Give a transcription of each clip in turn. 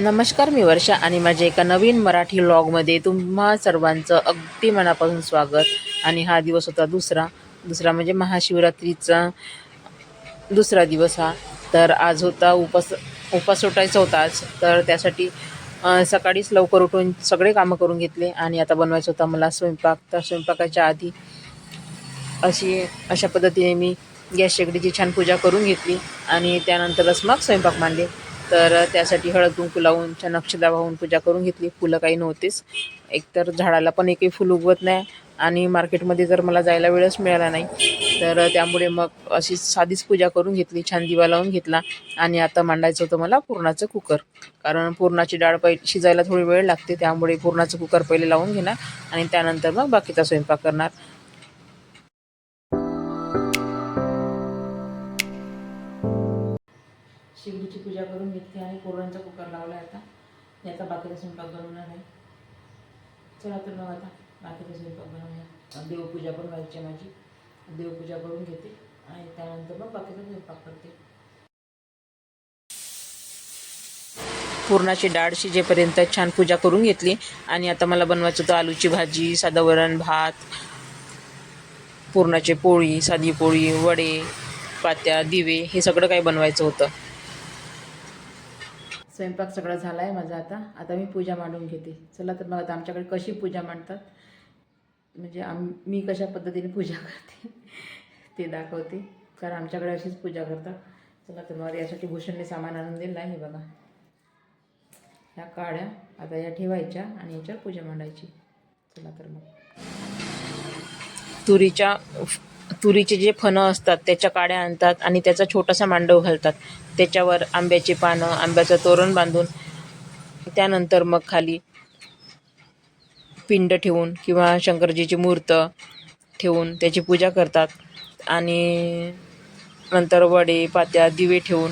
नमस्कार मी वर्षा आणि माझ्या एका नवीन मराठी लॉगमध्ये तुम्हा सर्वांचं अगदी मनापासून स्वागत. आणि हा दिवस होता दुसरा. दुसरा म्हणजे महाशिवरात्रीचा दुसरा दिवस हा. तर आज होता उपास उपास सुटायचा होता आज. तर त्यासाठी सकाळीच लवकर उठून सगळे कामं करून घेतले. आणि आता बनवायचं होता मला स्वयंपाक. तर स्वयंपाकाच्या आधी अशी अशा पद्धतीने मी गॅस शेगडीची छान पूजा करून घेतली. आणि त्यानंतरच मग स्वयंपाक मांडले. तर त्यासाठी हळद कुंकू लावून छान अक्षदा वाहून पूजा करून घेतली. फुलं काही नव्हतेच. एकतर झाडाला पण एकही फुल उगवत नाही आणि मार्केटमध्ये जर मला जायला वेळच मिळाला नाही तर त्यामुळे मग अशी साधीच पूजा करून घेतली. छान दिवा लावून घेतला आणि आता मांडायचं होतं मला पुरणाचं कुकर. कारण पुरणाची डाळ पै शिजायला थोडी वेळ लागते त्यामुळे पुरणाचं कुकर पहिले लावून घेणार आणि त्यानंतर मग बाकीचा स्वयंपाक करणार. शिवडीची पूजा करून घेतली आणि कोरड्यांचा कुकर लावला आता. याचा बाकीचा स्वयंपाक बनवणार आहे. चला तर मग आता बाकीचा स्वयंपाक बनवूया. देवपूजा पण व्हायची आहे माझी. देवपूजा करून घेते. आणि त्यानंतर मग बाकीचा स्वयंपाक करते. पुरणाची डाळ शिजेपर्यंत छान पूजा करून घेतली. आणि आता मला बनवायचं होतं आलूची भाजी साधं वरण भात पुरणाची पोळी साधी पोळी वडे पात्या दिवे हे सगळं काही बनवायचं होतं. स्वयंपाक सगळा झाला आहे माझा आता. आता मी पूजा मांडून घेते. चला तर मग आता आमच्याकडे कशी पूजा मांडतात. म्हणजे आम मी कशा पद्धतीने पूजा करते ते दाखवते. कारण आमच्याकडे अशीच पूजा करतात. चला तर मग यासाठी भूषणने सामान आणून दिलं आहे बघा. ह्या काड्या आता या ठेवायच्या आणि याच्यावर पूजा मांडायची. चला तर मग. तुरीच्या तुरीचे जे फणं असतात त्याच्या काड्या आणतात आणि त्याचा छोटासा मांडव घालतात. त्याच्यावर आंब्याची पानं आंब्याचं तोरण बांधून त्यानंतर मग खाली पिंड ठेवून किंवा शंकरजीची मूर्त ठेवून त्याची पूजा करतात. आणि नंतर वडे पात्या दिवे ठेवून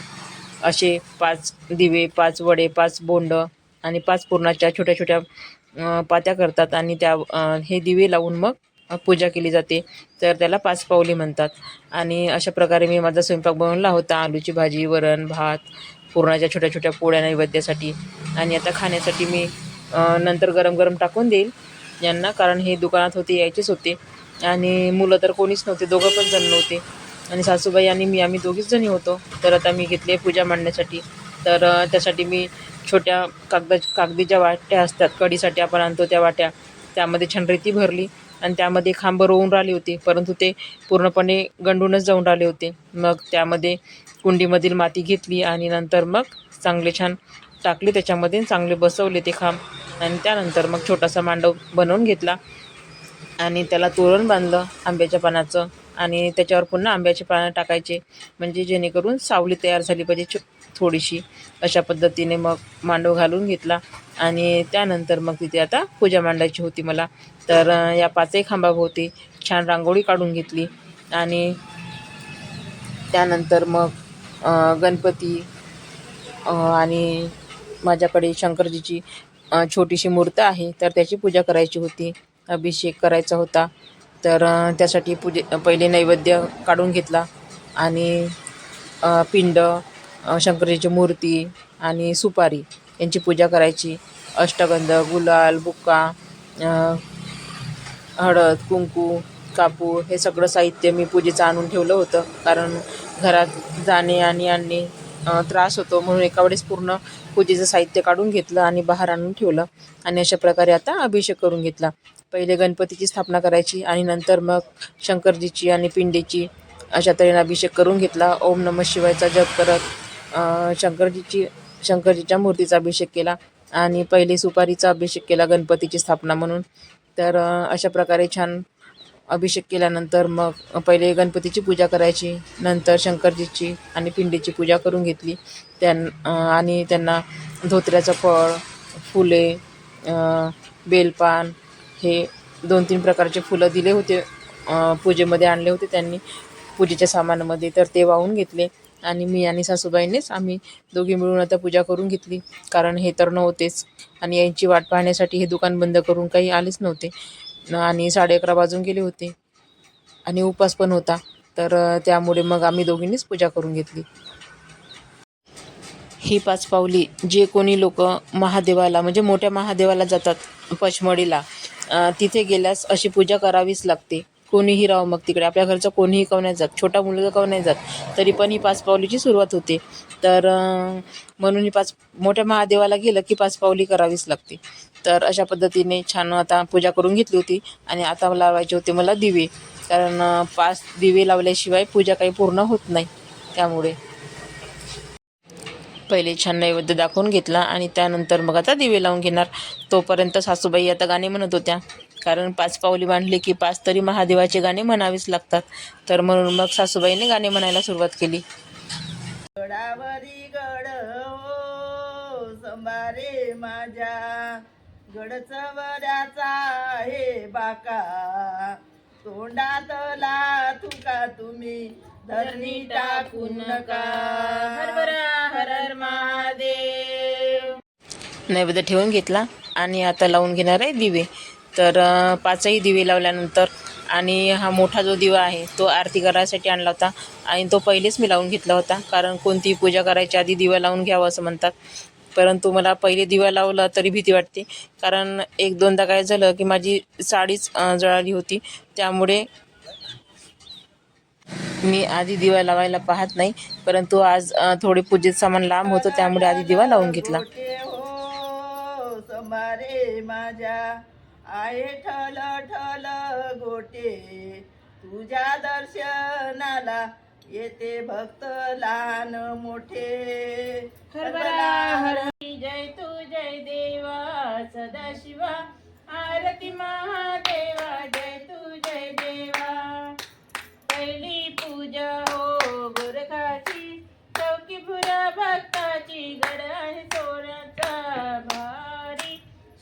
असे पाच दिवे पाच वडे पाच बोंड आणि पाच पूर्णाच्या छोट्या छोट्या पात्या करतात आणि त्या हे दिवे लावून मग पूजा केली जाते तर त्याला पाच पावली म्हणतात. आणि अशा प्रकारे मी माझा स्वयंपाक बनवला होता आलूची भाजी वरण भात पुरणाच्या छोट्या छोट्या पोळ्या नैवेद्यासाठी. आणि आता खाण्यासाठी मी नंतर गरम गरम टाकून देईल यांना कारण हे दुकानात होते यायचेच होते. आणि मुलं तर कोणीच नव्हते दोघं पण जण नव्हते. आणि सासूबाई आणि मी आम्ही दोघीच जणी होतो. तर आता मी घेतले पूजा मांडण्यासाठी. तर त्यासाठी मी छोट्या कागदा कागदी ज्या वाट्या असतात कढीसाठी आपण आणतो त्या वाट्या. त्यामध्ये छान रेती भरली. आणि त्यामध्ये खांब रोवून राहिले होते. परंतु ते पूर्णपणे गंडूनच जाऊन राहिले होते. मग त्यामध्ये कुंडीमधील माती घेतली आणि नंतर मग चांगले छान टाकले. त्याच्यामध्ये चांगले बसवले ते खांब. आणि त्यानंतर मग छोटासा मांडव बनवून घेतला. आणि त्याला तोरण बांधलं आंब्याच्या पानाचं. आणि त्याच्यावर पुन्हा आंब्याचे पानं टाकायचे. म्हणजे जेणेकरून सावली तयार झाली पाहिजे. छो थोडीशी अशा पद्धतीने मग मांडव घालून घेतला. आणि त्यानंतर मग तिथे आता पूजा मांडायची होती मला. तर या पाचही खांबाभोवती छान रांगोळी काढून घेतली. आणि त्यानंतर मग गणपती आणि माझ्याकडे शंकरजीची छोटीशी मूर्त आहे. तर त्याची पूजा करायची होती. अभिषेक करायचा होता. तर त्यासाठी पूजे पहिले नैवेद्य काढून घेतला. आणि पिंड शंकरजीची मूर्ती आणि सुपारी यांची पूजा करायची. अष्टगंध गुलाल बुक्का हळद कुंकू कापूर हे सगळं साहित्य मी पूजेचं आणून ठेवलं होतं. कारण घरात जाणे आणि आणणे त्रास होतो. म्हणून एका वेळेस पूर्ण पूजेचं साहित्य काढून घेतलं आणि बाहेर आणून ठेवलं. आणि अशा प्रकारे आता अभिषेक करून घेतला. पहिले गणपतीची स्थापना करायची आणि नंतर मग शंकरजीची आणि पिंडीची अशा तऱ्हेने अभिषेक करून घेतला. ओम नम शिवायचा जप करत शंकरजीची शंकरजीच्या मूर्तीचा अभिषेक केला आणि पहिले सुपारीचा अभिषेक केला गणपतीची स्थापना म्हणून. तर अशा प्रकारे छान अभिषेक केल्यानंतर मग पहिले गणपतीची पूजा करायची नंतर शंकरजीची आणि पिंडीची पूजा करून घेतली. त्यां आणि त्यांना धोत्र्याचं फळ फुले बेलपान हे दोन तीन प्रकारचे फुलं दिले होते. पूजेमध्ये आणले होते त्यांनी. पूजेच्या सामानामध्ये तर ते वाहून घेतले. आणि मी आणि सासूबाईंनीच आम्ही दोघी मिळून आता पूजा करून घेतली. कारण हे तर नव्हतेच. आणि यांची वाट पाहण्यासाठी हे दुकान बंद करून काही आलेच नव्हते. आणि साडे अकरा वाजून गेले होते. आणि उपास पण होता. तर त्यामुळे मग आम्ही दोघींनीच पूजा करून घेतली. ही पाच पावली जे कोणी लोक महादेवाला म्हणजे मोठ्या महादेवाला जातात पचमढीला तिथे गेल्यास अशी पूजा करावीच लागते. कोणीही राहो मग तिकडे. आपल्या घरचं कोणीही काव नाही जात. छोटा मुलगा काव नाही जात. तरी पण ही पाच पावलीची सुरुवात होते. तर म्हणून ही पाच मोठ्या महादेवाला गेलं की पाच पावली करावीच लागते. तर अशा पद्धतीने छान आता पूजा करून घेतली होती आणि आता लावायचे होते मला दिवे. कारण पाच दिवे लावल्याशिवाय पूजा काही पूर्ण होत नाही त्यामुळे. पहिले छान नैवेद्य दाखवून घेतला आणि त्यानंतर मग आता दिवे लावून घेणार. तोपर्यंत सासूबाई आता गाणे म्हणत होत्या. कारण पाच पावली बांधली की पाच तरी महादेवाचे गाणे म्हणावेच लागतात. तर म्हणून मग सासूबाईने गाणे म्हणायला सुरुवात केली. गडावरी गड हो संभारे माझ्या. गड चवऱ्याचा हे बाका. तोंडात ला तुका तुम्ही धरणी टाकू नका. हरभरा हर हर महादेव. नैवेद्य ठेवून घेतला आणि आता लावून घेणार आहे दिवे. तर पाचही दिवे लावल्यानंतर आणि हा मोठा जो दिवा आहे तो आरती करायसाठी आणला होता आणि तो पहिलेच मी लावून घेतला होता. कारण कोणतीही पूजा करायच्या आधी दिवा लावून घ्यावं असं म्हणतात. परंतु मला पहिले दिवा लावला तरी भीती वाटते. कारण एक दोनदा काय झालं की माझी साडीच जळाली होती. त्यामुळे मी आधी दिवा लावायला पाहत नाही. परंतु आज थोडे पूजेत सामान लांब होतं त्यामुळे आधी दिवा लावून घेतला. आहे ठल ठल गोटे. तुझ्या दर्शनाला येते भक्त लहान मोठे. हरभरा हर जय तू जय देवा सदाशिवा आरती महादेवा जय तू जय देवा. पहिली पूजा हो गोरखाची चौकीपुरा भक्ताची गड आहे सोन्याचा भारी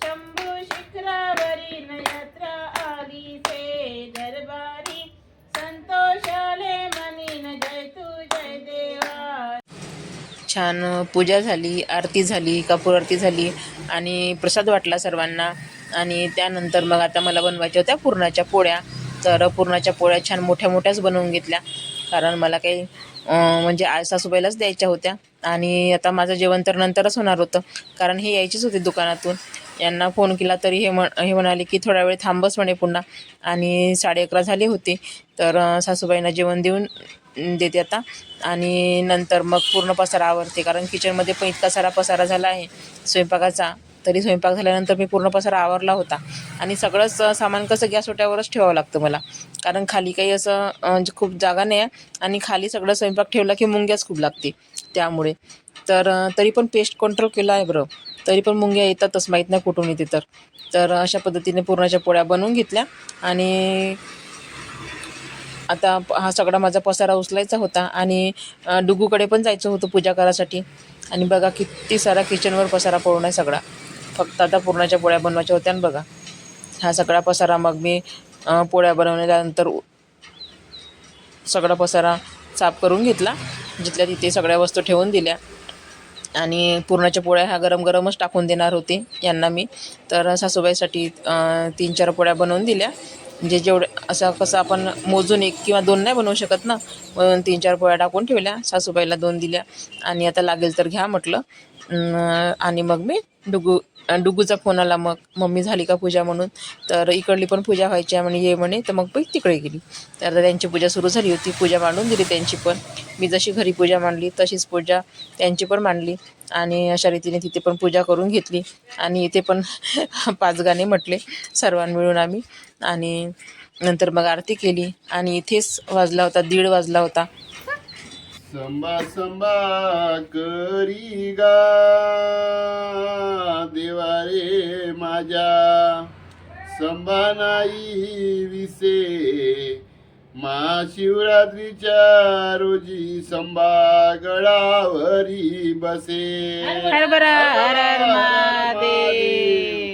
शंभू शिखरावरी न यात्रा आली से दरबारी संतोषाले मनीन जय तू जय देवा छान पूजा झाली आरती झाली कापूर आरती झाली आणि प्रसाद वाटला सर्वांना. आणि त्यानंतर मग आता मला बनवायच्या होत्या पुरणाच्या पोळ्या. तर पुरणाच्या पोळ्या छान मोठ्या मोठ्याच बनवून घेतल्या. कारण मला काही म्हणजे आई सासूबाईलाच द्यायच्या होत्या. आणि आता माझं जेवण तर नंतरच होणार होतं. कारण हे यायचेच होते दुकानातून. यांना फोन केला तरी हे म्हण हे म्हणाले की थोडा वेळ थांबच म्हणे पुन्हा. आणि साडे अकरा झाले होते. तर सासूबाईंना जेवण देऊन देते आता. आणि नंतर मग पूर्ण पसारा आवरते. कारण किचनमध्ये पण इतका सारा पसारा झाला आहे स्वयंपाकाचा. तरी स्वयंपाक झाल्यानंतर मी पूर्ण पसारा आवरला होता. आणि सगळंच सामान कसं गॅस ओट्यावरच ठेवावं लागतं मला. कारण खाली काही असं म्हणजे खूप जागा नाही आहे. आणि खाली सगळं स्वयंपाक ठेवला की मुंग्याच खूप लागते त्यामुळे. तर तरी पण पेस्ट कंट्रोल केला आहे बरं. तरी पण मुंग्या येतातच माहीत नाही कुठून येते तर. तर अशा पद्धतीने पुरणाच्या पोळ्या बनवून घेतल्या. आणि आता हा सगळा माझा पसारा उचलायचा होता आणि डुगूकडे पण जायचं होतं पूजा करायसाठी. आणि बघा किती सारा किचनवर पसारा पडून आहे सगळा. फक्त आता पुरणाच्या पोळ्या बनवायच्या होत्या आणि बघा. हा सगळा पसारा मग मी पोळ्या बनवल्यानंतर उ- सगळा पसारा साफ करून घेतला. जिथल्या तिथे सगळ्या वस्तू ठेवून दिल्या. आणि पुरणाच्या पोळ्या ह्या गरम गरमच टाकून देणार होते यांना मी. तर सासूबाईसाठी तीन चार पोळ्या बनवून दिल्या. म्हणजे जे जेवढ्या असं कसं आपण मोजून एक किंवा दोन नाही बनवू शकत ना. म्हणून तीन चार पोळ्या टाकून ठेवल्या सासूबाईला दोन दिल्या. आणि आता लागेल तर घ्या म्हटलं. आणि मग मी डुगू डुगूचा फोन आला. मग मम्मी झाली का पूजा म्हणून. तर इकडली पण पूजा व्हायची आहे म्हणे ये म्हणे. तर मग मी तिकडे गेली. तर त्यांची पूजा सुरू झाली होती. पूजा मांडून दिली त्यांची पण. मी जशी घरी पूजा मांडली तशीच पूजा त्यांची पण मांडली. आणि अशा रीतीने तिथे पण पूजा करून घेतली. आणि इथे पण पाच गाणे म्हटले सर्वां मिळून आम्ही. आणि नंतर मग आरती केली आणि इथेच वाजला होता दीड वाजला होता. संबा संबा करी गा देवा रे माझ्या. संबा नाही विसे महाशिवरात्रीच्या रोजी संबा गडावरी बसे. हरभरा हर हर महादेव.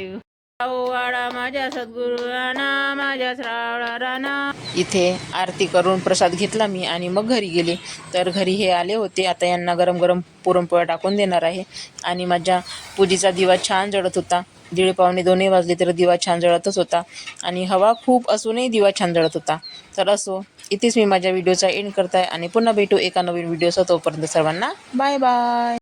वाडा माझ्या सद्गुरु राणा माझ्या श्रावणा राणा इथे आरती करून प्रसाद घेतला मी आणि मग घरी गेले. तर घरी हे आले होते. आता यांना गरम गरम पुरणपोळ्या टाकून देणार आहे. आणि माझ्या पूजेचा दिवा छान जळत होता. दीड पावणे दोन्ही वाजले तर दिवा छान जळतच होता. आणि हवा खूप असूनही दिवा छान जळत होता. तर असो इथेच मी माझ्या व्हिडिओचा एंड करताय आणि पुन्हा भेटू एका नवीन व्हिडिओचा तोपर्यंत सर्वांना बाय बाय